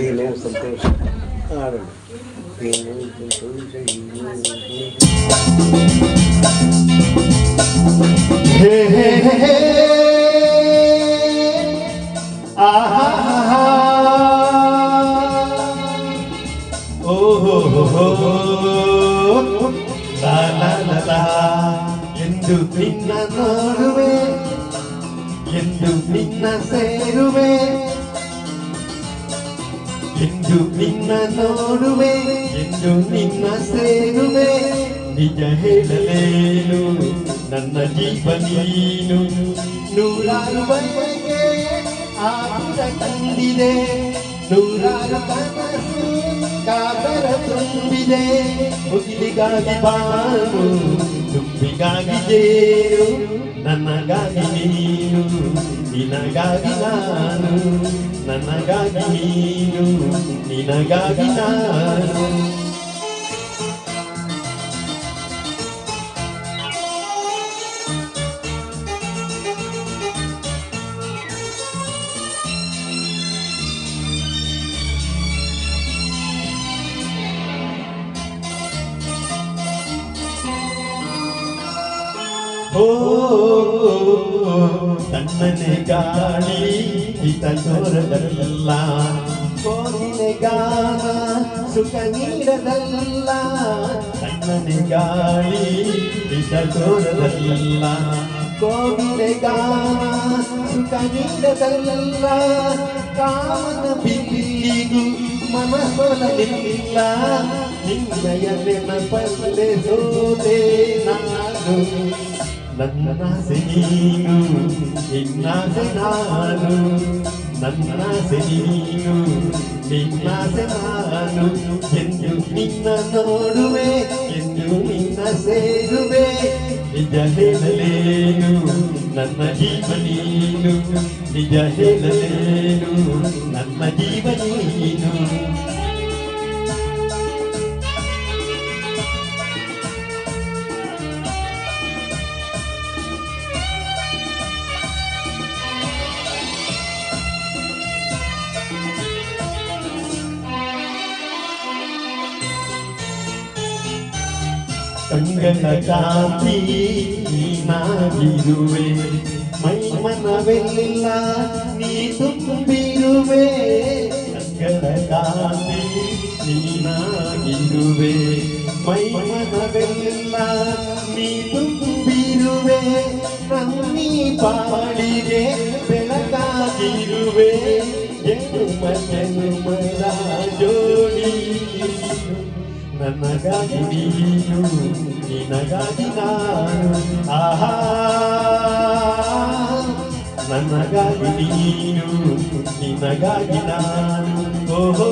ಏನೇ ಸಂತೋಷ ಆಡೋಣ ಏನು ಸಂತೋಷ ಏನು ಹೇ ಹೇ ಹೇ ಆಹಾ ಓ ಹೋ ಹೋ ಹೋ ಲಾ ಲಾ ಲಾ ಲಾ ಎಂದು ನಿನ್ನ ನೋಡುವೆ ಎಂದು ನಿನ್ನ ಸೇರುವೆ ಎಂದು ನಿನ್ನ ನೋಡುವೆ, ಇಂದು ನಿನ್ನ ಸೇರುವೆ. ನಿಜ ಹೇಳಲೇನು, ನನ್ನ ಜೀವ ನೀನು. ನೂರಾರು ಬಯಕೆ ಆತುರ ತಂದಿದೆ. ನೂರಾರು ಕನಸು ತುಂಬಿದೆ. ಮುಗಿಲಿಗಾಗಿ ಬಾನು ತುಂಬಿಗಾಗಿ ನನ್ನ ನನಗಾಗಿ ನೀನು, ನಿನಗಾಗಿ ನಾನು. ನನಗಾಗಿ ನೀನು ನಿನಗಾಗಿ ನಾನು. ಓ ತನ್ನನೆ ಗಾಳಿ ಹಿತ ತೋರದಲ್ಲ ಕೋಗಿಲೆ ಗಾನ ಸುಖ ನೀಡದಲ್ಲ. ತನ್ನನೆ ಗಾಳಿ ಹಿತ ತೋರದಲ್ಲ ಕೋಗಿಲೆ ಗಾನ ಸುಖ ನೀಡದಲ್ಲ. ಕಾಮನ ಬಿಲ್ಲಿಗೂ ಮನಸೊಲಲಿಲ್ಲ ನಿನ್ನಯ ನೆನಪಲ್ಲೇ ಸೋದೆ ನಾನು. ನನ್ನಾಸೆ ನೀನು ನಿನ್ನಾಸೆ ನಾನು ನನ್ನಾಸೆ ನೀನು ನಿನ್ನಾಸೆ ನಾನು ಎಂದು ನಿನ್ನ ನೋಡುವೆ ಎಂದು ನಿನ್ನ ಸೇರುವೆ ನಿಜ ಹೇಳಲೇನು ನನ್ನ ಜೀವ ನೀನು ನಿಜ ಹೇಳಲೇನು ನನ್ನ ಜೀವ ನೀನು ಕಂಗನ ಕಾಂತಿ ನೀನಾಗಿರುವೆ ಮೈ ಮನವೆಲ್ಲ ನೀ ತುಂಬಿರುವೆ ಕಂಗನ ಕಾಂತಿ ನೀನಾಗಿರುವೆ ಮೈ ಮನವೆಲ್ಲ ನೀ ತುಂಬಿರುವೆ ನಮ್ಮಿ ಪಾಳಿಗೆ ಬೆಳಕಾಗಿರುವೆ ಜನ್ಮ ಜನ್ಮದ ನನಗಾಗಿ ನೀನು ನಿನಗಾಗಿ ನಾನು ಆಹಾ ನನಗಾಗಿ ನೀನು ನಿನಗಾಗಿ ನಾನು. ಓಹೋ.